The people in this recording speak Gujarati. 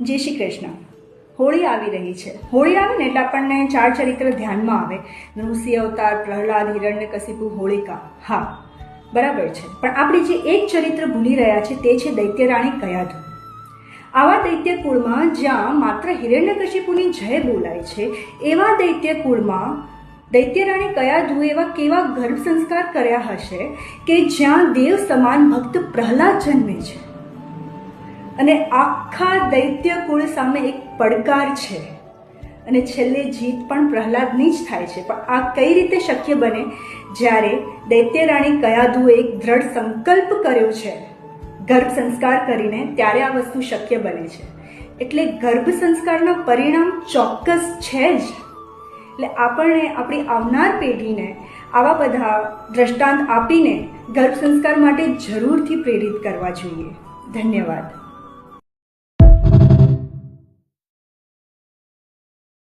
જય શ્રી કૃષ્ણ. હોળી આવી રહી છે. હોળી આવે ને એટલે આપણને ચાર ચરિત્ર ધ્યાનમાં આવે. નૃસિંહ અવતાર, પ્રહલાદ હિરણ્યકશિપુ હોળિકા. હા, બરાબર છે. પણ આપણે જે એક ચરિત્ર ભૂલી રહ્યા છે તે છે દૈત્યરાણી કયાધુ. આવા દૈત્ય કુળમાં જ્યાં માત્ર હિરણ્યકશિપુની જય બોલાય છે, એવા દૈત્ય કુળમાં દૈત્યરાણી કયાધુએ એવા કેવા ગર્ભ સંસ્કાર કર્યા હશે કે જ્યાં દેવ સમાન ભક્ત પ્રહલાદ જન્મે છે. અને આખા દૈત્ય કુળ સામે એક પડકાર છે. અને છેલ્લે જીત પણ પ્રહલાદની જ થાય છે. પણ આ કઈ રીતે શક્ય બને? જ્યારે દૈત્ય રાણી કયાધુએ એક દ્રઢ સંકલ્પ કર્યો છે, ગર્ભ સંસ્કાર કરીને ત્યારે આ વસ્તુ શક્ય બને છે. એટલે ગર્ભ સંસ્કારના પરિણામ ચોક્કસ છે જ. એટલે આપણને આપણી આવનાર પેઢીને આવા બધા દ્રષ્ટાંત આપીને ગર્ભ સંસ્કાર માટે જરૂરથી પ્રેરિત કરવા જોઈએ. ધન્યવાદ.